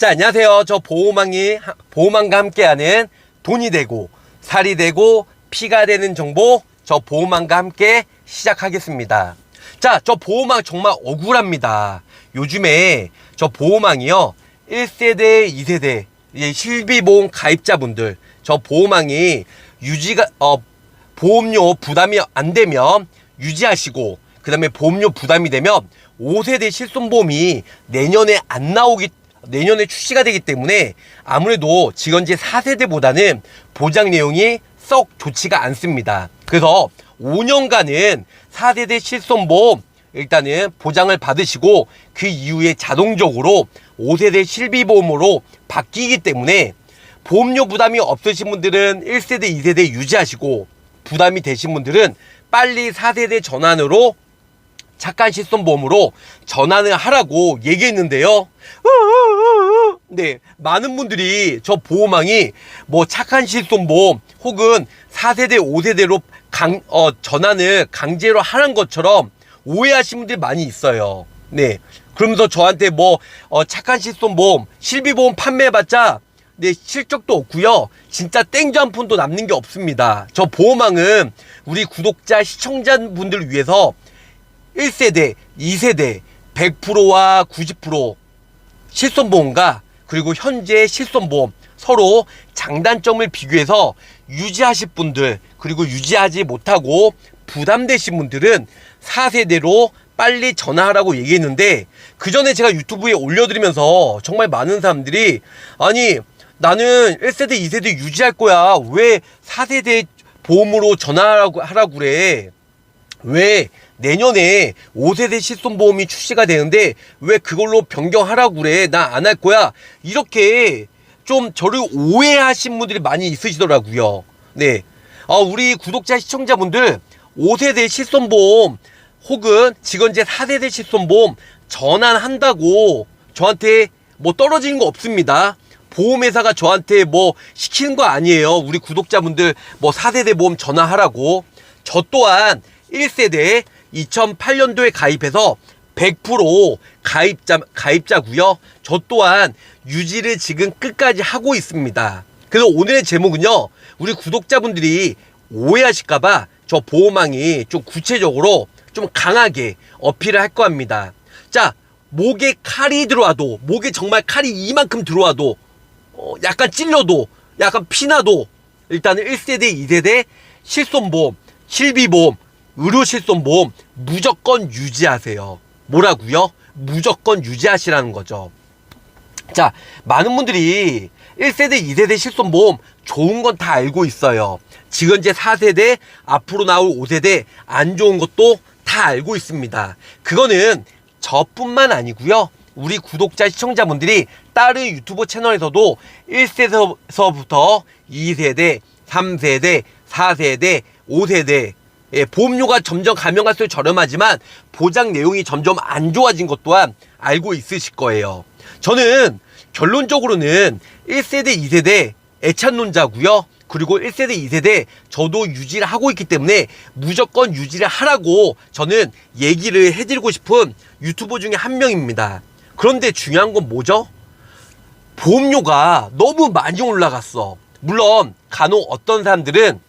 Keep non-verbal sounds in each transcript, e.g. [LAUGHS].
자, 안녕하세요. 저 보호망이, 보호망과 함께하는 돈이 되고, 살이 되고, 피가 되는 정보, 저 보호망과 함께 시작하겠습니다. 자, 저 보호망 정말 억울합니다. 요즘에 저 보호망이요. 1세대, 2세대, 이 실비보험 가입자분들, 저 보호망이 유지가, 어, 보험료 부담이 안 되면 유지하시고, 그 다음에 보험료 부담이 되면 5세대 실손보험이 내년에 안 나오기, 내년에 출시가 되기 때문에 아무래도 현재 4세대보다는 보장 내용이 썩 좋지가 않습니다. 그래서 5년간은 4세대 실손보험 일단은 보장을 받으시고 그 이후에 자동적으로 5세대 실비보험으로 바뀌기 때문에 보험료 부담이 없으신 분들은 1세대, 2세대 유지하시고 부담이 되신 분들은 빨리 4세대 전환으로 착한 실손보험으로 전환을 하라고 얘기했는데요. 네, 많은 분들이 저 보호망이 뭐 착한 실손보험 혹은 4세대, 5세대로 강, 어, 전환을 강제로 하는 것처럼 오해하신 분들이 많이 있어요. 네. 그러면서 저한테 뭐, 어, 착한 실손보험, 실비보험 판매해봤자, 네, 실적도 없고요 진짜 땡주 한 푼도 남는 게 없습니다. 저 보호망은 우리 구독자, 시청자분들을 위해서 1세대, 2세대, 100%와 90% 실손보험과 그리고 현재 실손보험 서로 장단점을 비교해서 유지하실 분들 그리고 유지하지 못하고 부담되신 분들은 4세대로 빨리 전화하라고 얘기했는데 그 전에 제가 유튜브에 올려드리면서 정말 많은 사람들이 아니 나는 1세대 2세대 유지할 거야. 왜 4세대 보험으로 전화하라고 하라고 그래? 왜 내년에 5세대 실손보험이 출시가 되는데 왜 그걸로 변경하라고 그래? 나 안 할 거야. 이렇게 좀 저를 오해하신 분들이 많이 있으시더라고요. 네. 어, 우리 구독자 시청자분들 5세대 실손보험 혹은 지건제 4세대 실손보험 전환한다고 저한테 뭐 떨어지는 거 없습니다. 보험회사가 저한테 뭐 시키는 거 아니에요. 우리 구독자분들 뭐 4세대 보험 전화하라고. 저 또한 1세대 2008년도에 가입해서 100% 가입자, 가입자고요 저 또한 유지를 지금 끝까지 하고 있습니다. 그래서 오늘의 제목은요, 우리 구독자분들이 오해하실까봐 저 보호망이 좀 구체적으로 좀 강하게 어필을 할 겁니다. 자, 목에 칼이 들어와도, 목에 정말 칼이 이만큼 들어와도, 어, 약간 찔려도, 약간 피나도, 일단은 1세대, 2세대 실손보험, 실비보험, 의료실손 보험 무조건 유지하세요. 뭐라고요? 무조건 유지하시라는 거죠. 자, 많은 분들이 1세대, 2세대 실손보험 좋은 건 다 알고 있어요. 지금 이제 4세대, 앞으로 나올 5세대 안 좋은 것도 다 알고 있습니다. 그거는 저뿐만 아니고요. 우리 구독자 시청자분들이 다른 유튜브 채널에서도 1세대서부터 2세대, 3세대, 4세대, 5세대 예, 보험료가 점점 가면 갈수록 저렴하지만 보장 내용이 점점 안 좋아진 것 또한 알고 있으실 거예요. 저는 결론적으로는 1세대, 2세대 애찬론자고요. 그리고 1세대, 2세대 저도 유지를 하고 있기 때문에 무조건 유지를 하라고 저는 얘기를 해드리고 싶은 유튜버 중에 한 명입니다. 그런데 중요한 건 뭐죠? 보험료가 너무 많이 올라갔어. 물론 간혹 어떤 사람들은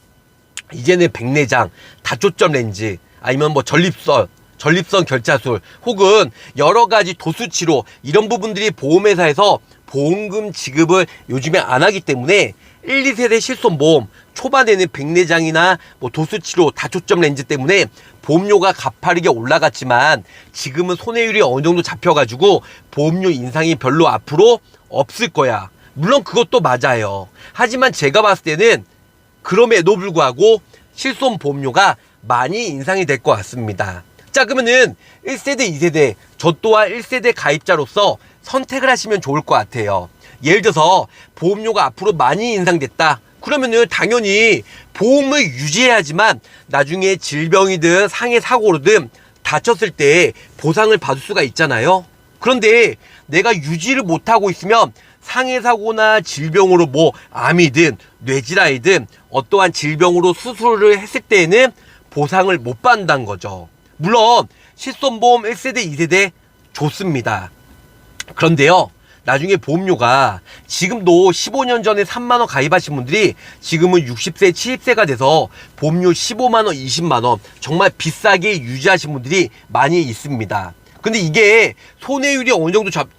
이제는 백내장, 다초점 렌즈, 아니면 뭐 전립선, 전립선 결자술, 혹은 여러 가지 도수 치료 이런 부분들이 보험회사에서 보험금 지급을 요즘에 안 하기 때문에 1, 2세대 실손보험 초반에는 백내장이나 뭐 도수치료, 다초점 렌즈 때문에 보험료가 가파르게 올라갔지만 지금은 손해율이 어느 정도 잡혀가지고 보험료 인상이 별로 앞으로 없을 거야. 물론 그것도 맞아요. 하지만 제가 봤을 때는 그럼에도 불구하고 실손 보험료가 많이 인상이 될 것 같습니다. 자, 그러면은 1세대, 2세대, 저 또한 1세대 가입자로서 선택을 하시면 좋을 것 같아요. 예를 들어서 보험료가 앞으로 많이 인상됐다. 그러면은 당연히 보험을 유지해야지만 나중에 질병이든 상해 사고로든 다쳤을 때 보상을 받을 수가 있잖아요. 그런데 내가 유지를 못하고 있으면 상해 사고나 질병으로 뭐 암이든 뇌질환이든 어떠한 질병으로 수술을 했을 때에는 보상을 못 받는다는 거죠. 물론 실손보험 1세대, 2세대 좋습니다. 그런데요. 나중에 보험료가 지금도 15년 전에 3만원 가입하신 분들이 지금은 60세, 70세가 돼서 보험료 15만원, 20만원 정말 비싸게 유지하신 분들이 많이 있습니다. 근데 이게 손해율이 어느 정도 잡,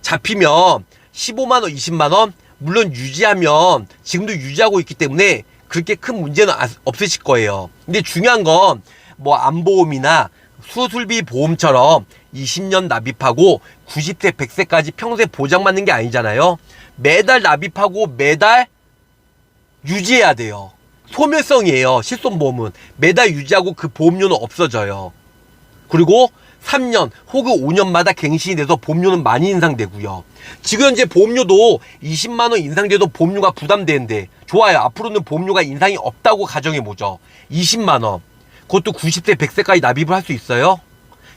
잡히면 15만원, 20만원 물론 유지하면 지금도 유지하고 있기 때문에 그렇게 큰 문제는 아- 없으실 거예요. 근데 중요한 건 뭐 안보험이나 수술비 보험처럼 20년 납입하고 90세, 100세까지 평생 보장받는 게 아니잖아요. 매달 납입하고 매달 유지해야 돼요. 소멸성이에요. 실손보험은. 매달 유지하고 그 보험료는 없어져요. 그리고 3년 혹은 5년마다 갱신이 돼서 보험료는 많이 인상되고요. 지금 현재 보험료도 20만 원 인상돼도 보험료가 부담되는데 좋아요. 앞으로는 보험료가 인상이 없다고 가정해 보죠. 20만 원. 그것도 90세, 100세까지 납입을 할 수 있어요.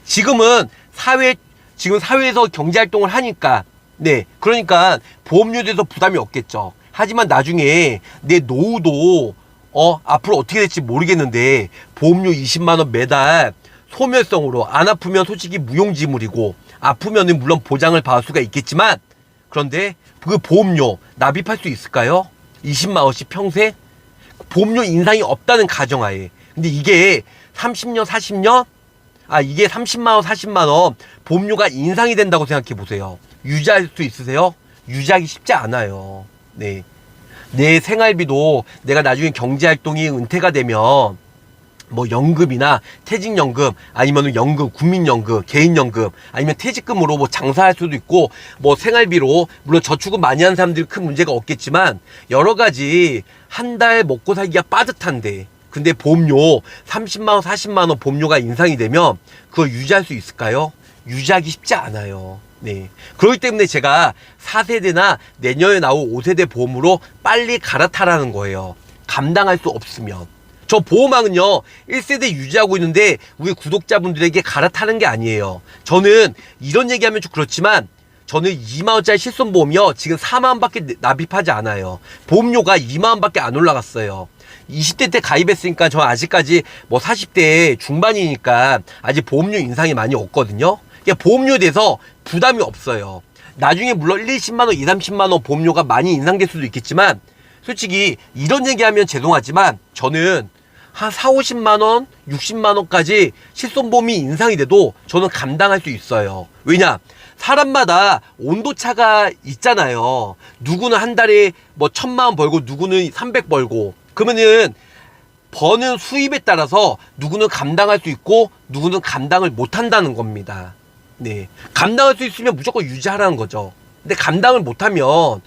지금은 사회 지금 사회에서 경제 활동을 하니까 네 그러니까 보험료에 대해서 부담이 없겠죠. 하지만 나중에 내 노후도 어 앞으로 어떻게 될지 모르겠는데 보험료 20만 원 매달 소멸성으로 안 아프면 솔직히 무용지물이고 아프면은 물론 보장을 받을 수가 있겠지만 그런데 그 보험료 납입할 수 있을까요? 20만 원씩 평생 보험료 인상이 없다는 가정하에 근데 이게 30년 40년 아 이게 30만원 40만원 보험료가 인상이 된다고 생각해 보세요 유지할 수 있으세요? 유지하기 쉽지 않아요 네. 내 생활비도 내가 나중에 경제활동이 은퇴가 되면 뭐 연금이나 퇴직연금 아니면 연금 국민연금 개인연금 아니면 퇴직금으로 뭐 장사할 수도 있고 뭐 생활비로 물론 저축은 많이 하는 사람들이 큰 문제가 없겠지만 여러 가지 한 달 먹고 살기가 빠듯한데 근데 보험료 30만원 40만원 보험료가 인상이 되면 그걸 유지할 수 있을까요? 유지하기 쉽지 않아요. 네. 그렇기 때문에 제가 4세대나 내년에 나올 5세대 보험으로 빨리 갈아타라는 거예요. 감당할 수 없으면. 저 보험왕은요, 1세대 유지하고 있는데, 우리 구독자분들에게 갈아타는 게 아니에요. 저는 이런 얘기하면 좀 그렇지만, 저는 2만원짜리 실손보험이요, 지금 4만원밖에 납입하지 않아요. 보험료가 2만원밖에 안 올라갔어요. 20대 때 가입했으니까 저 아직까지 뭐 40대 중반이니까 아직 보험료 인상이 많이 없거든요. 그러니까 보험료에 대해서 부담이 없어요. 나중에 물론 1, 20만원, 2, 30만원 보험료가 많이 인상될 수도 있겠지만, 솔직히 이런 얘기하면 죄송하지만 저는 한 4, 50만 원, 60만 원까지 실손보험이 인상이 돼도 저는 감당할 수 있어요. 왜냐? 사람마다 온도 차가 있잖아요. 누구는 한 달에 뭐 천만 원 벌고 누구는 300 벌고 그러면은 버는 수입에 따라서 누구는 감당할 수 있고 누구는 감당을 못 한다는 겁니다. 네. 감당할 수 있으면 무조건 유지하라는 거죠. 근데 감당을 못하면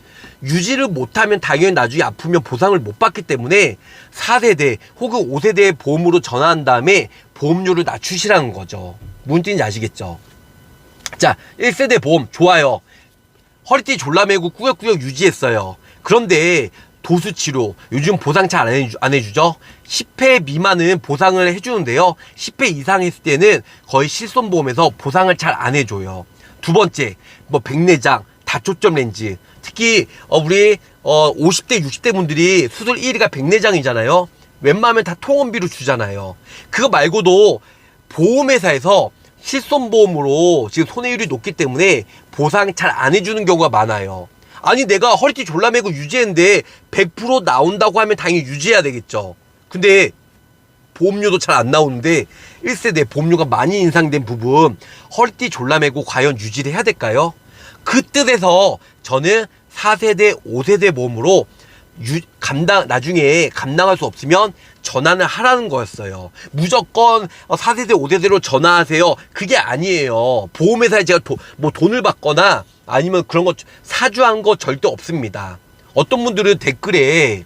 유지를 못하면 당연히 나중에 아프면 보상을 못 받기 때문에 4세대 혹은 5세대의 보험으로 전환한 다음에 보험료를 낮추시라는 거죠. 무슨 뜻인지 아시겠죠? 자, 1세대 보험 좋아요. 허리띠 졸라매고 꾸역꾸역 유지했어요. 그런데 도수치료 요즘 보상 잘 안 해주, 안 해주죠? 10회 미만은 보상을 해주는데요. 10회 이상 했을 때는 거의 실손보험에서 보상을 잘 안 해줘요. 두 번째, 뭐 백내장, 다초점 렌즈. 특히 어, 우리 어, 50대, 60대 분들이 수술 1위가 백내장이잖아요. 웬만하면 다 통원비로 주잖아요. 그거 말고도 보험회사에서 실손보험으로 지금 손해율이 높기 때문에 보상 잘 안 해주는 경우가 많아요. 아니 내가 허리띠 졸라매고 유지했는데 100% 나온다고 하면 당연히 유지해야 되겠죠. 근데 보험료도 잘 안 나오는데 1세대 보험료가 많이 인상된 부분 허리띠 졸라매고 과연 유지를 해야 될까요? 그 뜻에서 저는 4세대, 5세대 보험으로 유, 감당, 나중에 감당할 수 없으면 전환을 하라는 거였어요. 무조건 4세대, 5세대로 전화하세요. 그게 아니에요. 보험회사에 제가 도, 뭐 돈을 받거나 아니면 그런 거 사주한 거 절대 없습니다. 어떤 분들은 댓글에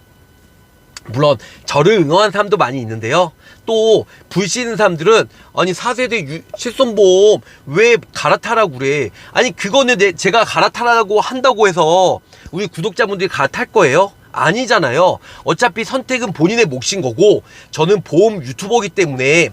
물론 저를 응원하는 사람도 많이 있는데요. 또 불씨는 사람들은 아니 4세대 유, 실손보험 왜 갈아타라고 그래? 아니 그거는 내, 제가 갈아타라고 한다고 해서 우리 구독자분들이 갈아탈 거예요? 아니잖아요. 어차피 선택은 본인의 몫인 거고 저는 보험 유튜버기 때문에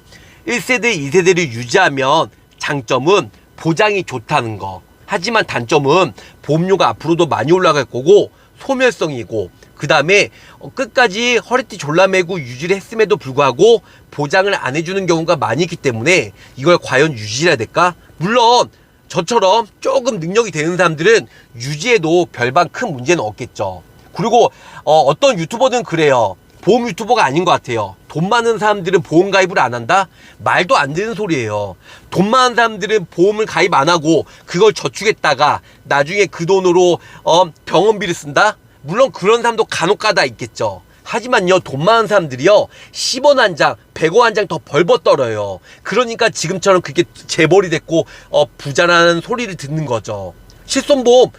1세대, 2세대를 유지하면 장점은 보장이 좋다는 거. 하지만 단점은 보험료가 앞으로도 많이 올라갈 거고 소멸성이고 그 다음에 끝까지 허리띠 졸라매고 유지를 했음에도 불구하고 보장을 안 해주는 경우가 많이 있기 때문에 이걸 과연 유지해야 될까? 물론 저처럼 조금 능력이 되는 사람들은 유지해도 별반 큰 문제는 없겠죠. 그리고 어, 떤 유튜버는 그래요. 보험 유튜버가 아닌 것 같아요. 돈 많은 사람들은 보험 가입을 안 한다? 말도 안 되는 소리예요. 돈 많은 사람들은 보험을 가입 안 하고 그걸 저축했다가 나중에 그 돈으로 어, 병원비를 쓴다? 물론 그런 사람도 간혹 가다 있겠죠. 하지만요, 돈 많은 사람들이요, 10원 한 장, 100원 한 장 더 벌벌 떨어요. 그러니까 지금처럼 그게 재벌이 됐고, 어, 부자라는 소리를 듣는 거죠. 실손보험,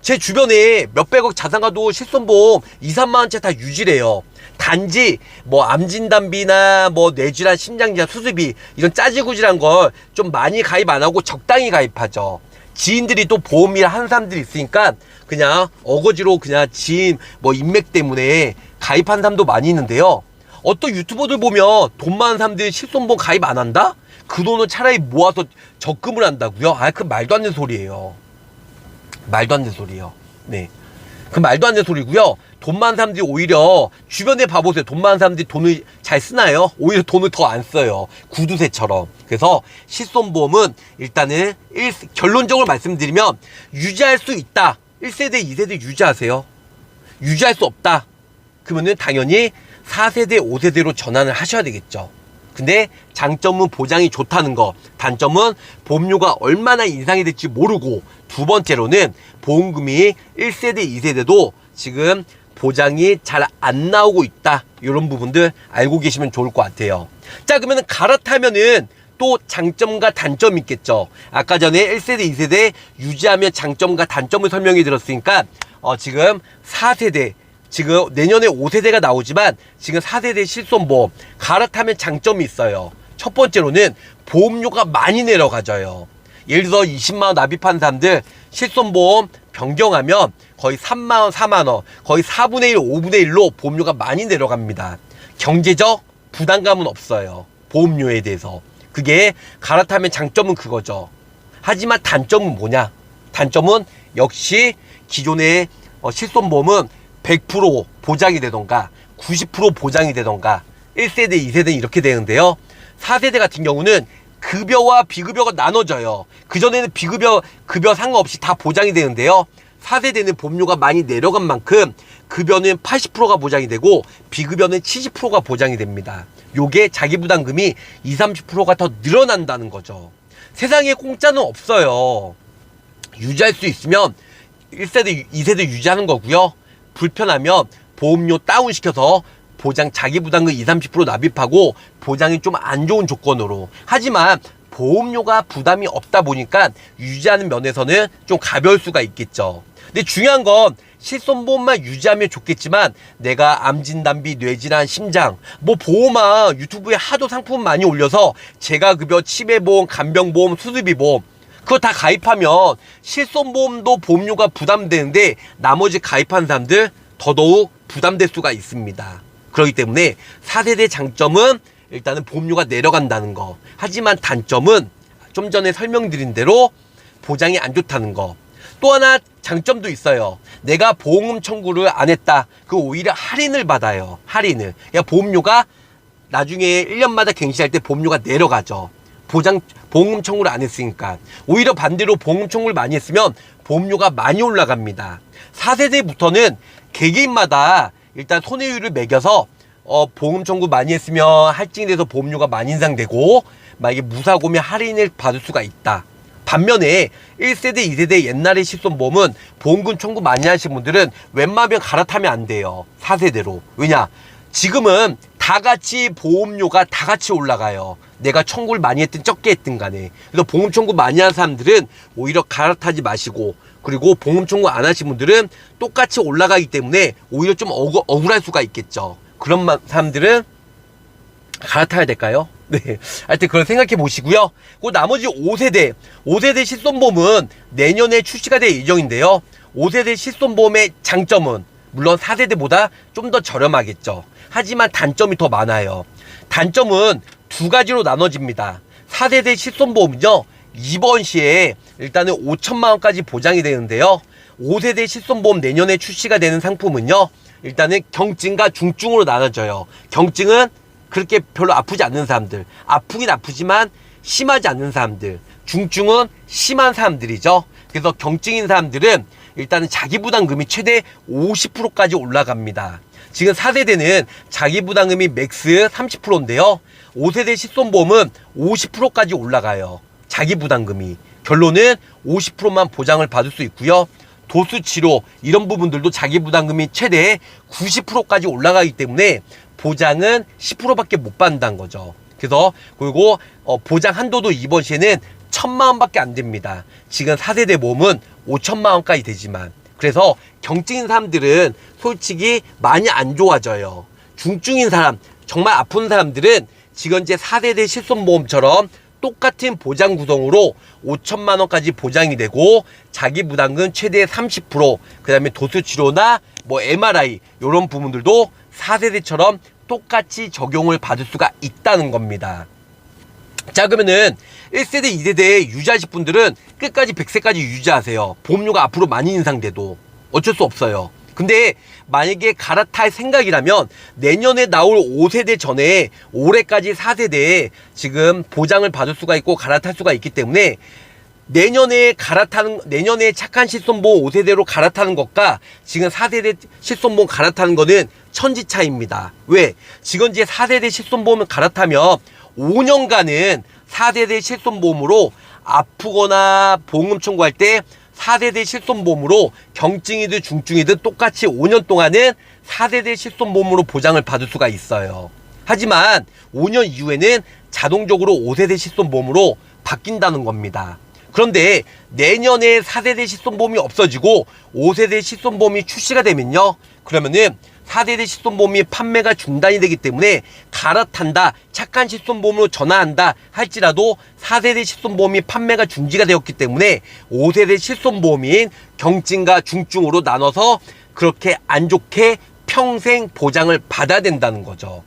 제 주변에 몇백억 자산가도 실손보험 2, 3만원 채다 유지래요. 단지 뭐 암진단비나 뭐 뇌질환, 심장질환, 수술비 이런 짜지구질한 걸 좀 많이 가입 안 하고 적당히 가입하죠. 지인들이 또 보험이라 하는 사람들이 있으니까 그냥 어거지로 그냥 지인 뭐 인맥 때문에 가입한 사람도 많이 있는데요. 어떤 유튜버들 보면 돈 많은 사람들이 실손보험 가입 안 한다? 그 돈을 차라리 모아서 적금을 한다고요? 아, 그 말도 안 되는 소리예요. 말도 안 되는 소리예요. 네. 그 말도 안 되는 소리고요. 돈 많은 사람들이 오히려 주변에 봐보세요. 돈 많은 사람들이 돈을 잘 쓰나요? 오히려 돈을 더 안 써요. 구두쇠처럼. 그래서 실손보험은 일단은 일, 결론적으로 말씀드리면 유지할 수 있다. 1세대, 2세대 유지하세요. 유지할 수 없다. 그러면은 당연히 4세대, 5세대로 전환을 하셔야 되겠죠. 근데 장점은 보장이 좋다는 거, 단점은 보험료가 얼마나 인상이 될지 모르고 두 번째로는 보험금이 1세대, 2세대도 지금 보장이 잘 안 나오고 있다. 이런 부분들 알고 계시면 좋을 것 같아요. 자, 그러면 갈아타면은 또 장점과 단점이 있겠죠. 아까 전에 1세대, 2세대 유지하면 장점과 단점을 설명해 드렸으니까 어, 지금 4세대 지금 내년에 5세대가 나오지만 지금 4세대 실손보험 갈아타면 장점이 있어요. 첫 번째로는 보험료가 많이 내려가져요. 예를 들어 20만원 납입한 사람들 실손보험 변경하면 거의 3만원, 4만원, 거의 4분의 1, 5분의 1로 보험료가 많이 내려갑니다. 경제적 부담감은 없어요. 보험료에 대해서. 그게 갈아타면 장점은 그거죠. 하지만 단점은 뭐냐? 단점은 역시 기존의 어, 실손보험은 100% 보장이 되던가 90% 보장이 되던가 1세대, 2세대 이렇게 되는데요. 4세대 같은 경우는 급여와 비급여가 나눠져요. 그전에는 비급여, 급여 상관없이 다 보장이 되는데요. 4세대는 보험료가 많이 내려간 만큼 급여는 80%가 보장이 되고 비급여는 70%가 보장이 됩니다. 요게 자기 부담금이 20, 30%가 더 늘어난다는 거죠. 세상에 공짜는 없어요. 유지할 수 있으면 1세대, 2세대 유지하는 거고요. 불편하면 보험료 다운시켜서 보장 자기 부담금 20, 30% 납입하고 보장이 좀 안 좋은 조건으로. 하지만 보험료가 부담이 없다 보니까 유지하는 면에서는 좀 가벼울 수가 있겠죠. 근데 중요한 건 실손보험만 유지하면 좋겠지만 내가 암진단비, 뇌질환, 심장 뭐 보험아 유튜브에 하도 상품 많이 올려서 재가급여, 치매보험, 간병보험, 수술비보험 그거 다 가입하면 실손보험도 보험료가 부담되는데 나머지 가입한 사람들 더더욱 부담될 수가 있습니다. 그렇기 때문에 4세대 장점은 일단은 보험료가 내려간다는 거. 하지만 단점은 좀 전에 설명드린 대로 보장이 안 좋다는 거. 또 하나 장점도 있어요. 내가 보험금 청구를 안 했다. 그 오히려 할인을 받아요. 할인을. 그러니까 보험료가 나중에 1년마다 갱신할 때 보험료가 내려가죠. 보장 보험금 청구를 안 했으니까 오히려 반대로 보험금 청구를 많이 했으면 보험료가 많이 올라갑니다. 4세대부터는 개개인마다 일단 손해율을 매겨서 어, 보험 청구 많이 했으면 할증이 돼서 보험료가 많이 인상되고 만약에 무사고면 할인을 받을 수가 있다. 반면에 1세대, 2세대 옛날의 실손보험은 보험금 청구 많이 하신 분들은 웬만하면 갈아타면 안 돼요. 4세대로. 왜냐? 지금은 다 같이 보험료가 다 같이 올라가요. 내가 청구를 많이 했든 적게 했든 간에. 그래서 보험 청구 많이 한 사람들은 오히려 갈아타지 마시고 그리고 보험 청구 안 하신 분들은 똑같이 올라가기 때문에 오히려 좀 억울, 억울할 수가 있겠죠. 그런 마- 사람들은 갈아타야 될까요? 네. 하여튼 그걸 생각해 보시고요. 그 나머지 5세대, 5세대 실손보험은 내년에 출시가 될 예정인데요. 5세대 실손보험의 장점은 물론 4세대보다 좀 더 저렴하겠죠. 하지만 단점이 더 많아요. 단점은 두 가지로 나눠집니다. 4세대 실손보험은요. 이번 시에 일단은 5천만 원까지 보장이 되는데요. 5세대 실손보험 내년에 출시가 되는 상품은요. 일단은 경증과 중증으로 나눠져요. 경증은 그렇게 별로 아프지 않는 사람들, 아프긴 아프지만 심하지 않는 사람들, 중증은 심한 사람들이죠. 그래서 경증인 사람들은 일단은 자기 부담금이 최대 50%까지 올라갑니다. 지금 4세대는 자기 부담금이 맥스 30%인데요. 5세대 실손보험은 50%까지 올라가요. 자기 부담금이. 결론은 50%만 보장을 받을 수 있고요. 도수 치료 이런 부분들도 자기 부담금이 최대 90%까지 올라가기 때문에 보장은 10%밖에 못 받는다는 거죠. 그래서 그리고 어, 보장 한도도 이번 시에는 천만 원밖에 안 됩니다. 지금 4세대 보험은 5천만 원까지 되지만 그래서 경증인 사람들은 솔직히 많이 안 좋아져요. 중증인 사람 정말 아픈 사람들은 지금 현재 4세대 실손보험처럼 똑같은 보장 구성으로 5천만 원까지 보장이 되고 자기 부담금 최대 30% 그다음에 도수 치료나 뭐 MRI 이런 부분들도 4세대처럼 똑같이 적용을 받을 수가 있다는 겁니다. 자 그러면은 1세대 2세대 유지하실 분들은 끝까지 100세까지 유지하세요 보험료가 앞으로 많이 인상돼도 어쩔 수 없어요 근데 만약에 갈아탈 생각이라면 내년에 나올 5세대 전에 올해까지 4세대에 지금 보장을 받을 수가 있고 갈아탈 수가 있기 때문에 내년에 갈아타는 내년에 착한 실손보험 5세대로 갈아타는 것과 지금 4세대 실손보험 갈아타는 거는 천지 차이입니다. 왜? 이제 4세대 실손보험을 갈아타면 5년간은 4세대 실손보험으로 아프거나 보험금 청구할 때 4세대 실손보험으로 경증이든 중증이든 똑같이 5년 동안은 4세대 실손보험으로 보장을 받을 수가 있어요. 하지만 5년 이후에는 자동적으로 5세대 실손보험으로 바뀐다는 겁니다. 그런데 내년에 4세대 실손보험이 없어지고 5세대 실손보험이 출시가 되면요. 그러면은 4세대 실손보험이 판매가 중단이 되기 때문에 갈아탄다, 착한 실손보험으로 전환한다 할지라도 4세대 실손보험이 판매가 중지가 되었기 때문에 5세대 실손보험인 경증과 중증으로 나눠서 그렇게 안 좋게 평생 보장을 받아야 된다는 거죠.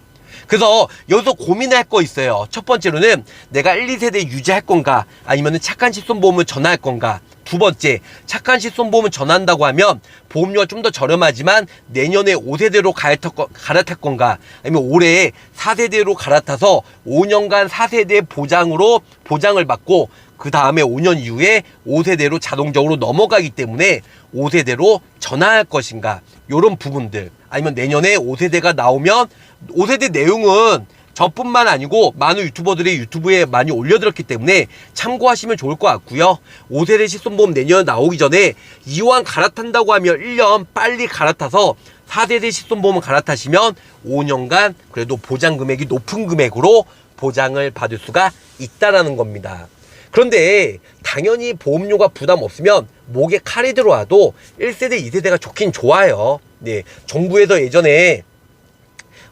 그래서 여기서 고민할 거 있어요. 첫 번째로는 내가 1, 2세대 유지할 건가? 아니면 착한 실손보험을 전화할 건가? 두 번째 착한 실손보험을 전한다고 하면 보험료가 좀 더 저렴하지만 내년에 5세대로 갈아탈, 거, 갈아탈 건가? 아니면 올해 4세대로 갈아타서 5년간 4세대 보장으로 보장을 받고 그 다음에 5년 이후에 5세대로 자동적으로 넘어가기 때문에 5세대로 전환할 것인가? 요런 부분들 아니면 내년에 5세대가 나오면 5세대 내용은 저뿐만 아니고 많은 유튜버들이 유튜브에 많이 올려들었기 때문에 참고하시면 좋을 것 같고요. 5세대 실손보험 내년 나오기 전에 이왕 갈아탄다고 하면 1년 빨리 갈아타서 4세대 실손보험을 갈아타시면 5년간 그래도 보장 금액이 높은 금액으로 보장을 받을 수가 있다라는 겁니다. 그런데 당연히 보험료가 부담 없으면 목에 칼이 들어와도 1세대, 2세대가 좋긴 좋아요. 네. 정부에서 예전에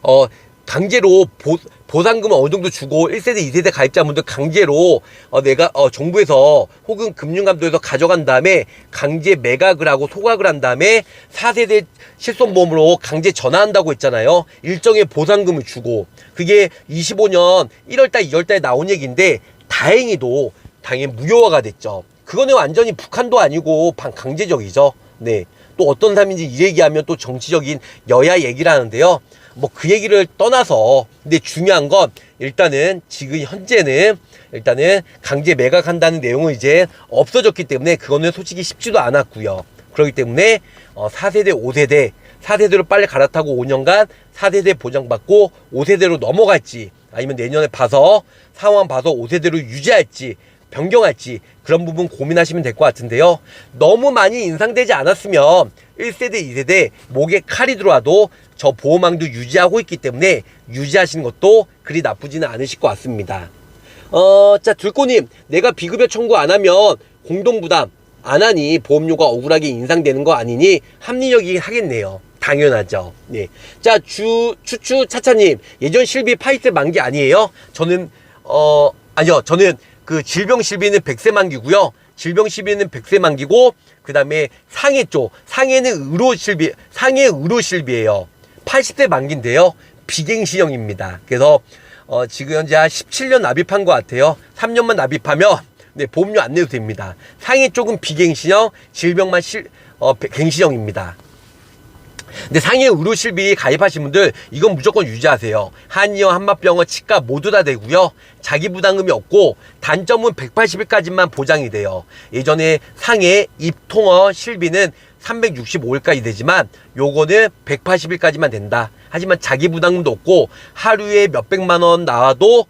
어, 강제로 보, 보상금을 어느 정도 주고 1세대, 2세대 가입자분들 강제로 어, 내가 어, 정부에서 혹은 금융감독에서 가져간 다음에 강제 매각을 하고 소각을 한 다음에 4세대 실손보험으로 강제 전환한다고 했잖아요. 일정의 보상금을 주고 그게 25년 1월달, 2월달에 나온 얘기인데 다행히도 당연히 무효화가 됐죠. 그거는 완전히 북한도 아니고 반 강제적이죠. 네. 또 어떤 사람인지 이 얘기하면 또 정치적인 여야 얘기를 하는데요. 뭐 그 얘기를 떠나서 근데 중요한 건 일단은 지금 현재는 일단은 강제 매각한다는 내용은 이제 없어졌기 때문에 그거는 솔직히 쉽지도 않았고요. 그렇기 때문에 어 4세대, 5세대, 4세대로 빨리 갈아타고 5년간 4세대 보장받고 5세대로 넘어갈지 아니면 내년에 봐서 상황 봐서 5세대로 유지할지 변경할지 그런 부분 고민하시면 될 것 같은데요. 너무 많이 인상되지 않았으면 1세대, 2세대 목에 칼이 들어와도 저 보호망도 유지하고 있기 때문에 유지하시는 것도 그리 나쁘지는 않으실 것 같습니다. 어, 자, 들꼬님, 내가 비급여 청구 안 하면 공동부담 안 하니 보험료가 억울하게 인상되는 거 아니니 합리적이긴 하겠네요. 당연하죠. 네. 자, 주, 추추 차차님, 예전 실비 파이세 만기 아니에요? 저는, 어, 아니요. 저는 그 질병 실비는 100세 만기고요. 질병 실비는 100세 만기고, 그 다음에 상해 쪽, 상해는 의료 실비, 상해 의료 실비예요 80세 만기인데요. 비갱신형입니다. 그래서, 어, 지금 현재 한 17년 납입한 것 같아요. 3년만 납입하면, 네, 보험료 안 내도 됩니다. 상해 쪽은 비갱신형, 질병만 실, 어, 갱신형입니다. 근데 상해 의료실비 가입하신 분들 이건 무조건 유지하세요. 한의원, 한맛병원, 치과 모두 다 되고요. 자기 부담금이 없고 단점은 180일까지만 보장이 돼요. 예전에 상해 입통어 실비는 365일까지 되지만 요거는 180일까지만 된다. 하지만 자기 부담금도 없고 하루에 몇백만 원 나와도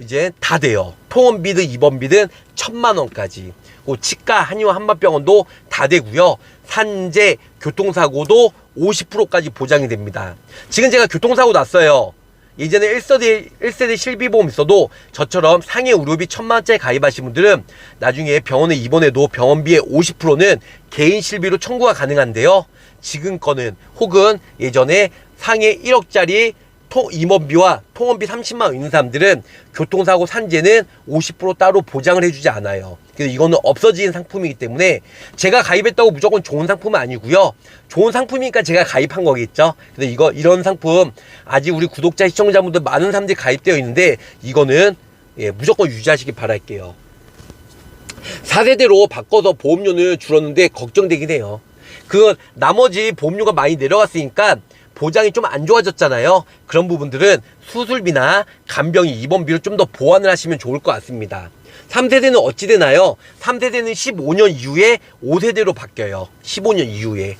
이제 다 돼요. 통원비든 입원비든 천만 원까지. 그 치과 한의원 한맛병원도 다 되고요. 산재 교통사고도 50%까지 보장이 됩니다. 지금 제가 교통사고 났어요. 예전에 1세대, 1세대 실비보험 있어도 저처럼 상해 의료비 천만 원짜리 가입하신 분들은 나중에 병원에 입원해도 병원비의 50%는 개인 실비로 청구가 가능한데요. 지금 거는 혹은 예전에 상해 1억짜리 통, 임원비와 통원비 30만 원 있는 사람들은 교통사고 산재는 50% 따로 보장을 해주지 않아요. 그래서 이거는 없어진 상품이기 때문에 제가 가입했다고 무조건 좋은 상품은 아니고요. 좋은 상품이니까 제가 가입한 거겠죠. 근데 이거 이런 상품 아직 우리 구독자 시청자분들 많은 사람들이 가입되어 있는데 이거는 예, 무조건 유지하시기 바랄게요. 4세대로 바꿔서 보험료는 줄었는데 걱정되긴 해요. 그 나머지 보험료가 많이 내려갔으니까 보장이 좀 안 좋아졌잖아요. 그런 부분들은 수술비나 간병이 입원비로 좀 더 보완을 하시면 좋을 것 같습니다. 3세대는 어찌 되나요? 3세대는 15년 이후에 5세대로 바뀌어요. 15년 이후에.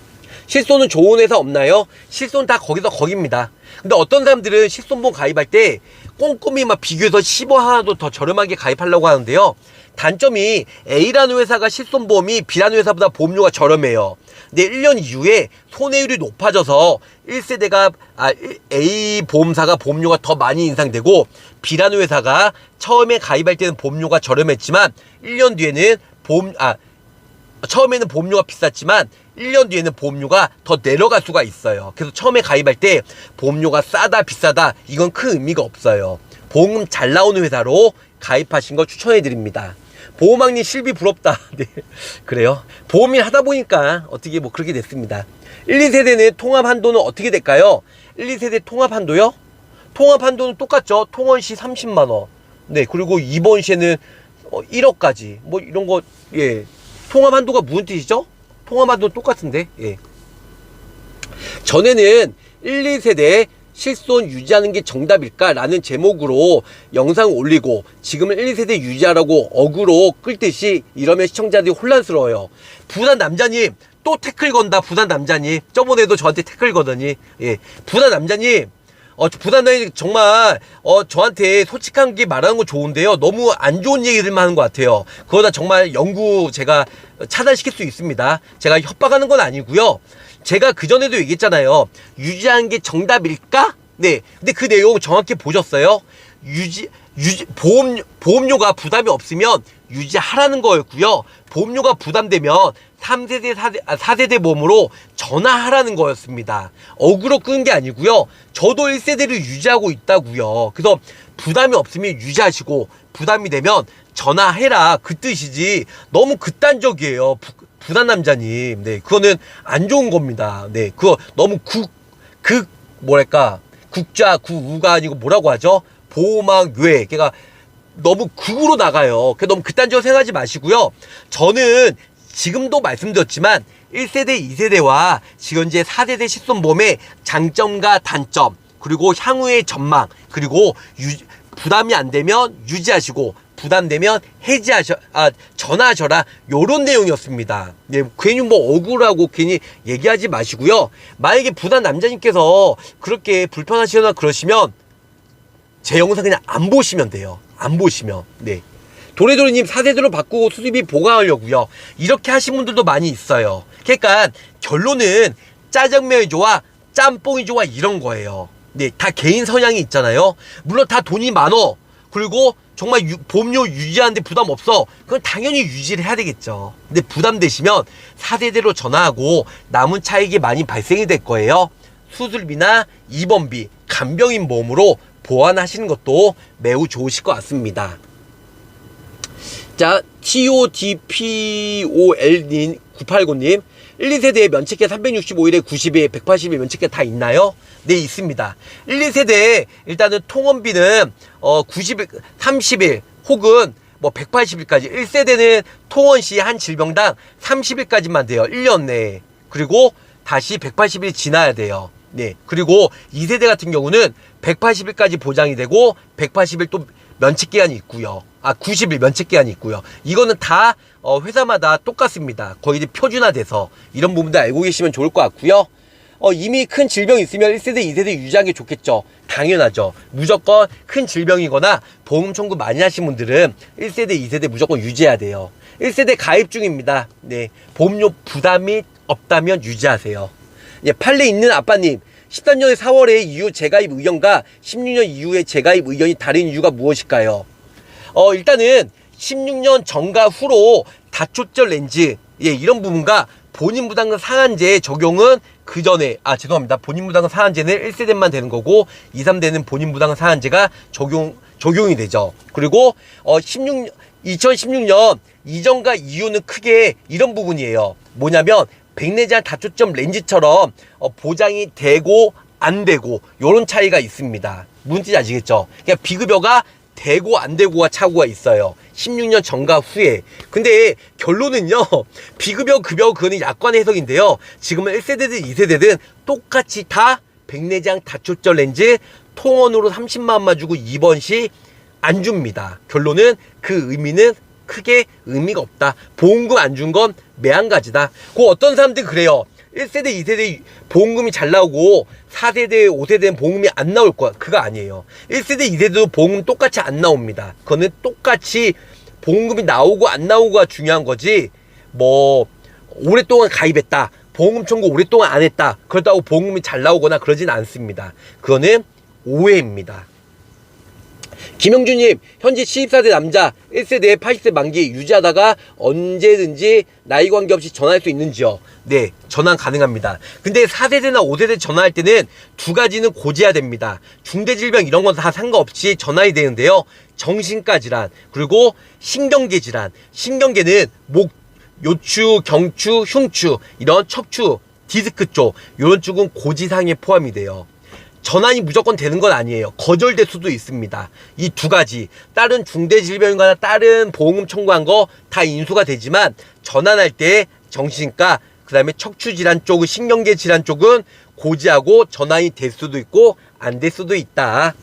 실손은 좋은 회사 없나요? 실손 다 거기서 거깁니다. 근데 어떤 사람들은 실손보험 가입할 때 꼼꼼히 막 비교해서 15 하나도 더 저렴하게 가입하려고 하는데요. 단점이 A라는 회사가 실손보험이 B라는 회사보다 보험료가 저렴해요. 근데 1년 이후에 손해율이 높아져서 1세대가 아, A 보험사가 보험료가 더 많이 인상되고 B라는 회사가 처음에 가입할 때는 보험료가 저렴했지만 1년 뒤에는 보험 아 처음에는 보험료가 비쌌지만 1년 뒤에는 보험료가 더 내려갈 수가 있어요. 그래서 처음에 가입할 때 보험료가 싸다 비싸다 이건 큰 의미가 없어요. 보험금 잘 나오는 회사로 가입하신 거 추천해 드립니다. 보험왕님 실비 부럽다. [LAUGHS] 네. 그래요. 보험일 하다 보니까 어떻게 뭐 그렇게 됐습니다. 1, 2세대는 통합 한도는 어떻게 될까요? 1, 2세대 통합 한도요? 통합 한도는 똑같죠. 통원 시 30만 원. 네. 그리고 이번 시에는 어, 1억까지. 뭐 이런 거 예. 통합 한도가 무슨 뜻이죠? 한도는 똑같은데. 예. 전에는 1, 2세대 실손 유지하는 게 정답일까 라는 제목으로 영상 올리고 지금은 1, 2세대 유지하라고 어그로 끌듯이 이러면 시청자들이 혼란스러워요. 부산 남자님 또 태클 건다 부산 남자님 저번에도 저한테 태클 거더니 예 부산 남자님 어, 부산 남자님 정말 어 저한테 솔직한 게 말하는 거 좋은데요. 너무 안 좋은 얘기들만 하는 것 같아요. 그러다 정말 연구 제가 차단시킬 수 있습니다. 제가 협박하는 건 아니고요. 제가 그전에도 얘기했잖아요. 유지하는 게 정답일까? 네. 근데 그 내용 정확히 보셨어요? 유지, 유지, 보험, 보험료가 부담이 없으면 유지하라는 거였고요. 보험료가 부담되면 3세대, 4세, 아, 4세대 보험으로 전화하라는 거였습니다. 억울로 끄는 게 아니고요. 저도 1세대를 유지하고 있다고요. 그래서 부담이 없으면 유지하시고 부담이 되면 전화해라 그 뜻이지 너무 극단적이에요. 부, 부산 남자님. 네, 그거는 안 좋은 겁니다. 네, 그거 너무 국, 극, 뭐랄까, 국자, 구우가 아니고 뭐라고 하죠? 보호막, 외. 걔가 너무 극으로 나가요. 그 너무 극단적으로 생각하지 마시고요. 저는 지금도 말씀드렸지만 1세대, 2세대와 지금 현재 4세대 실손보험의 장점과 단점, 그리고 향후의 전망, 그리고 유, 부담이 안 되면 유지하시고 부담되면 해지하셔 아 전화하셔라 요런 내용이었습니다. 네, 괜히 뭐 억울하고 괜히 얘기하지 마시고요. 만약에 부담 남자님께서 그렇게 불편하시거나 그러시면 제 영상 그냥 안 보시면 돼요. 안 보시면 네. 도레도레님 4세대로 바꾸고 수리비 보강하려고요. 이렇게 하신 분들도 많이 있어요. 그러니까 결론은 짜장면이 좋아, 짬뽕이 좋아 이런 거예요. 네, 다 개인 성향이 있잖아요. 물론 다 돈이 많어. 그리고 정말 유, 보험료 유지하는데 부담 없어. 그건 당연히 유지를 해야 되겠죠. 근데 부담되시면 4세대로 전화하고 남은 차익이 많이 발생이 될 거예요. 수술비나 입원비, 간병인 보험으로 보완하시는 것도 매우 좋으실 것 같습니다. 자, TODPOL님 989님 1, 2세대에 면책계 365일에 90일, 180일 면책계 다 있나요? 네, 있습니다. 1, 2세대에 일단은 통원비는 어 90일, 30일 혹은 뭐 180일까지 1세대는 통원 시 한 질병당 30일까지만 돼요. 1년 내에. 그리고 다시 180일 지나야 돼요. 네. 그리고 2세대 같은 경우는 180일까지 보장이 되고 180일 또 면책 기한이 있고요. 아, 90일 면책 기한이 있고요. 이거는 다 어, 회사마다 똑같습니다. 거의 표준화돼서 이런 부분들 알고 계시면 좋을 것 같고요. 어, 이미 큰 질병이 있으면 1세대, 2세대 유지하는 게 좋겠죠. 당연하죠. 무조건 큰 질병이거나 보험 청구 많이 하신 분들은 1세대, 2세대 무조건 유지해야 돼요. 1세대 가입 중입니다. 네. 보험료 부담이 없다면 유지하세요. 예, 판례 있는 아빠님. 13년의 4월에 이후 재가입 의견과 16년 이후에 재가입 의견이 다른 이유가 무엇일까요? 어, 일단은 16년 전과 후로 다초절 렌즈, 예, 이런 부분과 본인 부담금 상한제 적용은 그 전에, 아, 죄송합니다. 본인 부담금 상한제는 1세대만 되는 거고, 2, 3대는 본인 부담금 상한제가 적용, 적용이 되죠. 그리고, 어, 16, 2016년 이전과 이후는 크게 이런 부분이에요. 뭐냐면, 백내장 다초점 렌즈처럼 어, 보장이 되고 안 되고 요런 차이가 있습니다. 뜻인지 아시겠죠? 그러니까 비급여가 되고 안 되고가 차고가 있어요. 16년 전과 후에. 근데 결론은요. [LAUGHS] 비급여 급여 그거는 약관 해석인데요. 지금은 1세대든 2세대든 똑같이 다 백내장 다초점 렌즈 통원으로 30만 원만 주고 2번 시안 줍니다. 결론은 그 의미는 크게 의미가 없다. 보험금 안 준 건 매한가지다. 그 어떤 사람들이 그래요. 1세대, 2세대 보험금이 잘 나오고 4세대, 5세대는 보험금이 안 나올 거야. 그거 아니에요. 1세대, 2세대도 보험금 똑같이 안 나옵니다. 그거는 똑같이 보험금이 나오고 안 나오고가 중요한 거지. 뭐 오랫동안 가입했다. 보험금 청구 오랫동안 안 했다. 그렇다고 보험금이 잘 나오거나 그러진 않습니다. 그거는 오해입니다. 김영준님, 현재 74대 남자, 1세대 80세 만기 유지하다가 언제든지 나이 관계없이 전화할 수 있는지요? 네, 전환 가능합니다. 근데 4세대나 5세대 전화할 때는 두 가지는 고지해야 됩니다. 중대질병 이런 건 다 상관없이 전화해야 되는데요. 정신과 질환, 그리고 신경계 질환. 신경계는 목, 요추, 경추, 흉추, 이런 척추, 디스크 쪽, 이런 쪽은 고지사항에 포함이 돼요. 전환이 무조건 되는 건 아니에요. 거절될 수도 있습니다. 이 두 가지. 다른 중대질병이거나 다른 보험금 청구한 거 다 인수가 되지만 전환할 때 정신과 그 다음에 척추질환 쪽은 신경계 질환 쪽은 고지하고 전환이 될 수도 있고 안 될 수도 있다.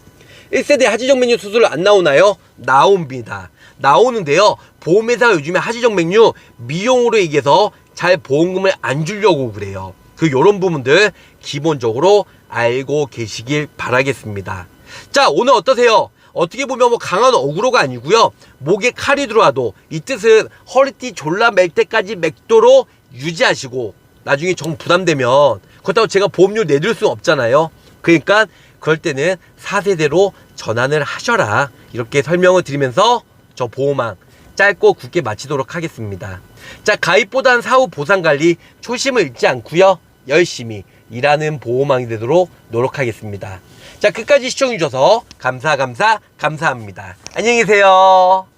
1세대 하지정맥류 수술 안 나오나요? 나옵니다. 나오는데요. 보험회사가 요즘에 하지정맥류 미용으로 얘기해서 잘 보험금을 안 주려고 그래요. 그 요런 부분들 기본적으로 알고 계시길 바라겠습니다. 자, 오늘 어떠세요? 어떻게 보면 뭐 강한 어그로가 아니고요. 목에 칼이 들어와도 이 뜻은 허리띠 졸라 맬 때까지 맥도로 유지하시고 나중에 정 부담되면 그렇다고 제가 보험료 내줄 수는 없잖아요. 그러니까 그럴 때는 4세대로 전환을 하셔라. 이렇게 설명을 드리면서 저 보호망 짧고 굵게 마치도록 하겠습니다. 자, 가입보단 사후 보상 관리 초심을 잃지 않고요. 열심히 일하는 보호망이 되도록 노력하겠습니다. 자, 끝까지 시청해주셔서 감사, 감사, 감사합니다. 안녕히 계세요.